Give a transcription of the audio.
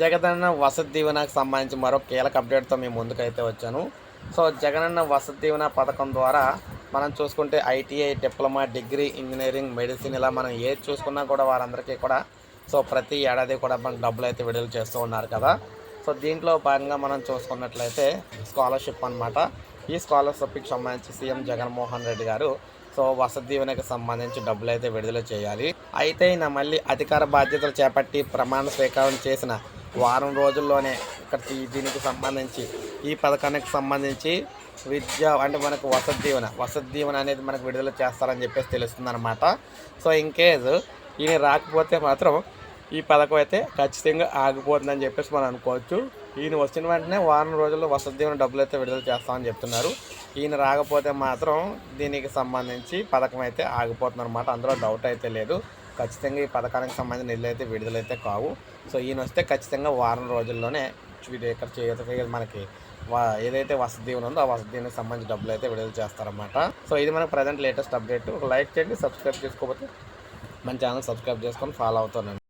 జగనన్న వసతి దీవెనకు సంబంధించి మరో కీలక అప్డేట్తో మేము ముందుకైతే వచ్చాను. సో జగనన్న వసతి దీవెన పథకం ద్వారా మనం చూసుకుంటే ITI diploma degree engineering medicine ఇలా మనం ఏది చూసుకున్నా కూడా వారందరికీ కూడా సో ప్రతి ఏడాది కూడా మనకు డబ్బులు అయితే విడుదల చేస్తూ ఉన్నారు కదా. సో దీంట్లో భాగంగా మనం చూసుకున్నట్లయితే స్కాలర్షిప్ అన్నమాట. ఈ స్కాలర్షిప్కి సంబంధించి సీఎం జగన్మోహన్ రెడ్డి గారు సో వసతి దీవెనకు సంబంధించి డబ్బులు అయితే విడుదల చేయాలి. అయితే ఈయన మళ్ళీ అధికార బాధ్యతలు చేపట్టి ప్రమాణ స్వీకారం చేసిన వారం రోజుల్లోనే ఇక్కడ దీనికి సంబంధించి ఈ పథకానికి సంబంధించి విద్య అంటే మనకు వసతి దీవెన వసతి దీవెన అనేది మనకు విడుదల చేస్తారని చెప్పేసి తెలుస్తుంది అనమాట సో ఇన్ కేస్ ఈయన రాకపోతే మాత్రం ఈ పథకం అయితే ఖచ్చితంగా ఆగిపోతుందని చెప్పేసి మనం అనుకోవచ్చు. ఈయన వచ్చిన వెంటనే వారం రోజుల్లో వసతి దీవెన డబ్బులు అయితే విడుదల చేస్తామని చెప్తున్నారు. ఈయన రాకపోతే మాత్రం దీనికి సంబంధించి పథకం అయితే ఆగిపోతుంది అనమాట అందులో డౌట్ అయితే లేదు. ఖచ్చితంగా ఈ పథకానికి సంబంధించిన నిధులు అయితే విడుదలైతే కావు. సో ఈయన వస్తే ఖచ్చితంగా వారం రోజుల్లోనే ఇక్కడ చేత మనకి వా- ఏదైతే వసతి దీవెన ఉందో ఆ వసతి దీవెనకి సంబంధించి డబ్బులు అయితే విడుదల చేస్తారన్నమాట. సో ఇది మనకు ప్రజెంట్ లేటెస్ట్ అప్డేట్ లైక్ చేయండి సబ్స్క్రైబ్ చేసుకోకపోతే మన ఛానల్ సబ్స్క్రైబ్ చేసుకొని ఫాలో అవుతానండి.